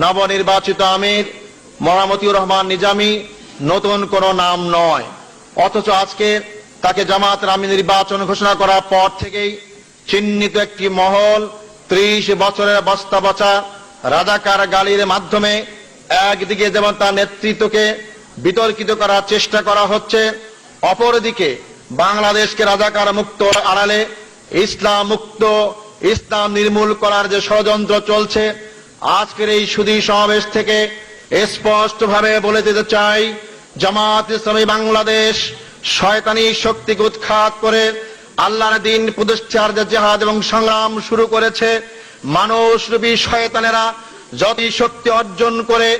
নবনির্বাচিত আমির মরামতিউর রহমান নিজামী, নতুন কোনো নাম নয়। অথচ আজকে তাকে জামাতের আমি নির্বাচন ঘোষণা করার পর থেকেই চিহ্নিত একটি মহল ত্রিশ বছরের বস্তা বচা রাজাকার গালির মাধ্যমে একদিকে যেমন তার নেতৃত্বকে বিতর্কিত করার চেষ্টা করা হচ্ছে, অপরদিকে বাংলাদেশকে রাজাকার মুক্ত আড়ালে ইসলাম মুক্ত, ইসলাম নির্মূল করার যে ষড়যন্ত্র চলছে আজকের এই সুদী সমাবেশ থেকে স্পষ্টভাবে বলে দিতে চাই, জামাত ইসলামী বাংলাদেশ শয়তানি শক্তিকে উৎখাত করে আল্লাহর দিন প্রতিষ্ঠার যে জেহাদ এবং সংগ্রাম শুরু করেছে, মানুষরূপী শয়তানেরা যতই শক্তি অর্জন করে,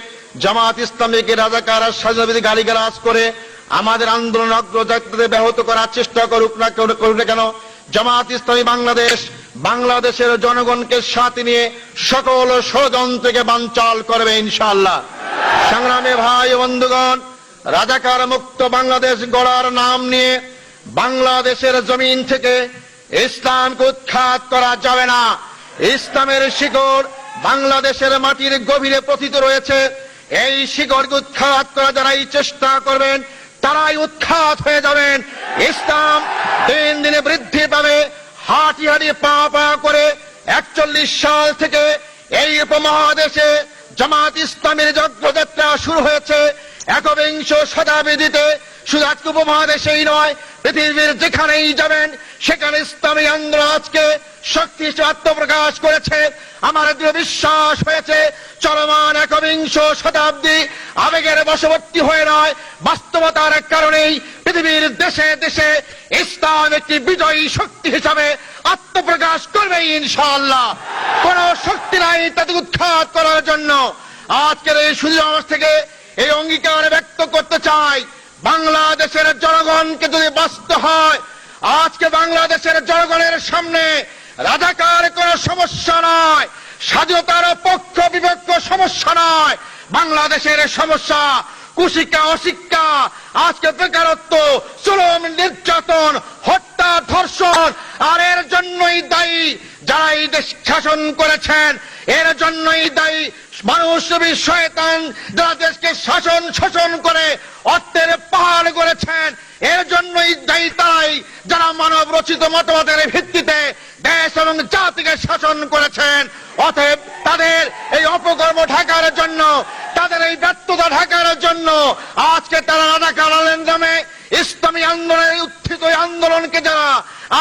জামাত ইসলামীকে রাজাকার স্বাধীনবিধি গালিগালাজ করে আমাদের আন্দোলন অগ্রযাত্রাতে ব্যাহত করার চেষ্টা করুক না করুক না কেন, জামাত ইসলামী বাংলাদেশ বাংলাদেশের জনগণকে সাথে নিয়ে সকল ষড়যন্ত্রকে বানচাল করবে ইনশাআল্লাহ। সংগ্রামে ভাই বন্ধুগণ, রাজাকার মুক্ত বাংলাদেশ গড়ার নাম নিয়ে বাংলাদেশের জমিন থেকে ইসলামকে উৎখাত করা যাবে না। ইসলামের শিকড় বাংলাদেশের মাটির গভীরে পথিত রয়েছে। এই শিকড়কে উৎখাত করা যারাই চেষ্টা করবেন, তারাই উৎখাত হয়ে যাবেন। ইসলাম দিন দিনে বৃদ্ধি পাবে। হাঁটি হাঁটি পা পা করে একচল্লিশ সাল থেকে এই উপমহাদেশে জামাত ইসলামের যজ্ঞযাত্রা শুরু হয়েছে। একবিংশ শতাব্দীতে শুধু আজকে উপমহাদেশেই নয়, পৃথিবীর যেখানেই যাবেন, সেখানে ইসলামী আন্দোলন আজকে শক্তি আত্মপ্রকাশ করেছে। আমার দৃঢ় বিশ্বাস হয়েছে, চলমান একবিংশ শতাব্দী আবেগের বশবর্তী হয়ে নয়। বাস্তবতার কারণেই পৃথিবীর দেশে দেশে ইসলাম একটি বিজয়ী শক্তি হিসাবে আত্মপ্রকাশ করবে ইনশাআল্লাহ। কোন শক্তি নাই তাদের উৎখাত করার জন্য। আজকের এই সুযোগ থেকে এই অঙ্গীকার ব্যক্ত করতে চাই। বাংলাদেশের জনগণকে যদি বাঁচতে হয়, আজকে বাংলাদেশের জনগণের সামনে রাজাকার কোন সমস্যা নয়, স্বাধীনতার পক্ষ বিপক্ষ সমস্যা নয় বাংলাদেশের সমস্যা কুশিক্ষা অশিক্ষা, আজকে বেকারত্ব, চরম নির্যাতন, হত্যা, ধর্ষণ, আর এর জন্যই দায়ী যারা এই দেশ শাসন করেছেন, এর জন্যই দায়ী মানুষ শয়তান যারা দেশকে শাসন শোষণ করে অর্থের পাহাড় করেছেন এর জন্যই দায়ী তাই যারা মানব রচিত মতবাদের ভিত্তিতে দেশ এবং জাতিকে শাসন করেছেন, অতএব তাদের এই অপকর্ম ঢাকার জন্য তাদের এই ব্যর্থতা ঢাকার জন্য আজকে তারা রাজাকার নামে ইসলামী আন্দোলনের উত্থিত আন্দোলনকে যারা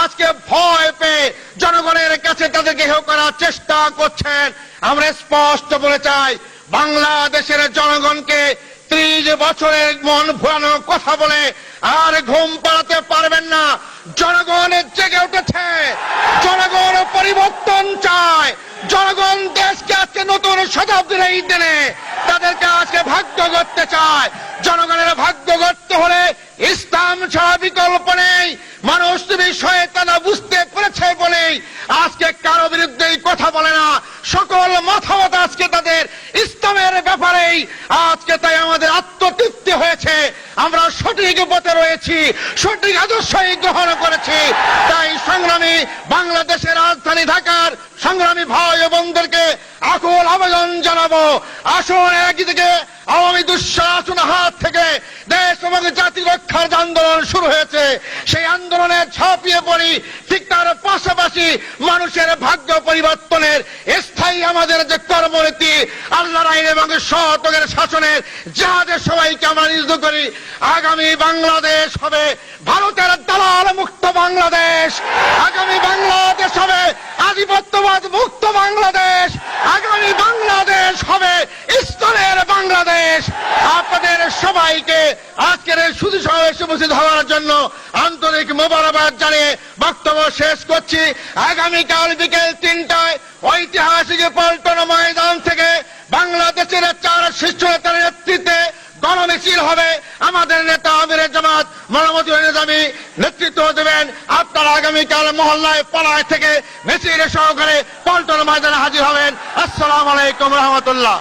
আজকে ভয় পেয়ে জনগণের কাছে তাদেরকে হেয় করার চেষ্টা করছেন, আমরা স্পষ্ট বলে চাই, বাংলাদেশের জনগণকে ত্রিশ বছরের মন ভুলানো কথা বলে আর ঘুম পাড়াতে পারবেন না। জনগণের জেগে উঠেছে, জনগণ পরিবর্তন চায়, জনগণ আজকে নতুন শতাব্দীর এই দিনে তাদেরকে আজকে ভাগ্য করতে চায়। জনগণের ভাগ্য করতে হলে ইসলাম ছাড়া বিকল্প নেই। মানুষ বিষয়ে তারা বুঝতে পেরেছে বলেই আজকে কারও বিরুদ্ধে কথা বলে না। সকল মতামত আজকে তাদের ইসলামের ব্যাপারেই। আজকে তাই আমাদের আত্মতৃপ্তি হয়েছে। আমরা সঠিক পথে রয়েছি, সঠিক আদর্শই গ্রহণ করেছি তাই সংগ্রামী বাংলাদেশের রাজধানী ঢাকার সংগ্রামী ভাই ও বোনদেরকে আকুল জানাব আসুন একদিকে, আওয়ামী দুঃশাসন হাত থেকে দেশ এবং জাতি রক্ষার যে আন্দোলন শুরু হয়েছে, সেই আন্দোলনে ঝাঁপিয়ে পড়ি। ঠিক তার পাশাপাশি মানুষের ভাগ্য পরিবর্তনের স্থায়ী আমাদের যে কর্মনীতি আল্লাহ আইন এবং সহতকের শাসনের যাহাদের সবাইকে আমরা নিযুক্ত করি। আগামী বাংলাদেশ হবে ভারতের দালাল মুক্ত বাংলাদেশ। আগামী বাংলাদেশ হবে আধিপত্যবাদ মুক্ত বাংলাদেশ আগামী বাংলাদেশ হবে ইসলামের বাংলাদেশ আপনাদের সবাইকে আজকের এই সুদী সমাবেশে উপস্থিত হওয়ার জন্য আন্তরিক মোবারকবাদ জানিয়ে বক্তব্য শেষ করছি। আগামীকাল বিকেল তিনটায় ঐতিহাসিক পল্টন ময়দান থেকে বাংলাদেশের চার শীর্ষ নেতার নেতৃত্বে গণমিছিল হবে। আমাদের নেতা আমিরের জামাত মরামতি নিজামী নেতৃত্ব দেবেন। আপনারা আগামীকাল মহল্লায় পাড়ায় থেকে মিছিল সহকারে পল্টন ময়দানে হাজির হবেন। আসসালাম আলাইকুম রহমতুল্লাহ।